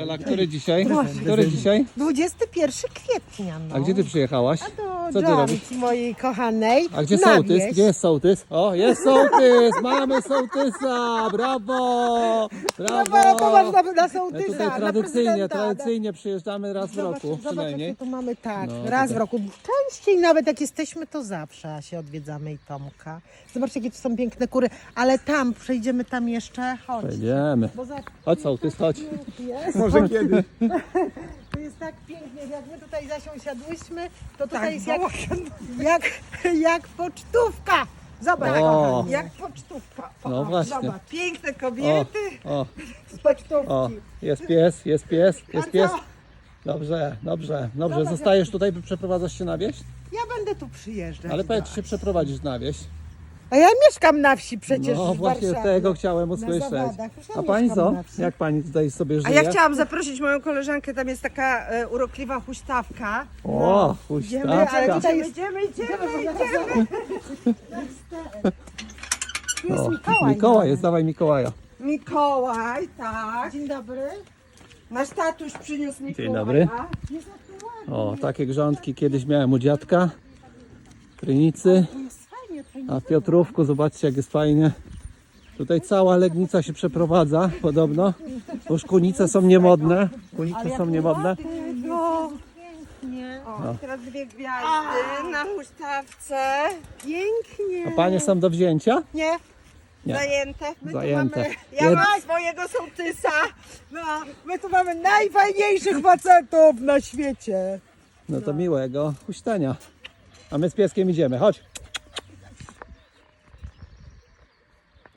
Ela, który dzisiaj? Który dzisiaj? 21 kwietnia, no. A gdzie ty przyjechałaś? Do Co ty robisz? mojej kochanej. A gdzie na sołtys? wieś. Gdzie jest sołtys? O, jest sołtys! Mamy sołtysa! Brawo! Brawo, Brawo! popatrz na, na sołtysa, tutaj tradycyjnie, na- tradycyjnie przyjeżdżamy raz w roku zobacz, przynajmniej. tu mamy tak, No, raz w roku. Częściej nawet jak jesteśmy, to zawsze się odwiedzamy i Tomka. Zobaczcie, jakie tu są piękne kury. Ale tam, przejdziemy tam jeszcze, chodź. Przejdziemy. Bo za Chodź sołtys, chodź. jest. Może kiedy? Tak pięknie, jak my tutaj zasiąsiadłyśmy, to tutaj jest jak, jak, jak pocztówka. Zobacz, O. kochanie. Jak pocztówka. O, No właśnie. Zobacz, piękne O, kobiety o, z pocztówki. o, jest pies, jest pies, jest pies. Dobrze, dobrze, dobrze. Zostajesz tutaj, przeprowadzasz się na wieś? Ja będę tu przyjeżdżać. Ale powiedz, czy się przeprowadzisz na wieś? A ja mieszkam na wsi przecież No w właśnie Warszawie. tego chciałem usłyszeć. zawadach. Już ja A pani mieszkam co? na wsi. Jak pani tutaj sobie A żyje? ja chciałam zaprosić moją koleżankę, tam jest taka e, urokliwa huśtawka. O, Idziemy, ale huśtawka. tutaj jest, Idziemy, idziemy, idziemy. Tu jest O, Mikołaj. Mikołaj jest, dawaj Mikołaja. Mikołaj, tak. Dzień dobry. Nasz tatuś przyniósł Mikołaja. dobry. O, takie grządki kiedyś miałem u dziadka. Krynicy. To jest fajnie, fajnie. A w Piotrówku, zobaczcie jak jest fajnie. Tutaj cała Legnica się przeprowadza podobno. Bo już kunice są niemodne. Kunice są niemodne. No, pięknie. O, teraz dwie gwiazdy na huśtawce. Pięknie. A panie są do wzięcia? Nie. Nie. Zajęte. Zajęte. Ja Jed- mam swojego sołtysa. No, my tu mamy najfajniejszych facetów na świecie. No to miłego huśtania. A my z pieskiem idziemy, chodź.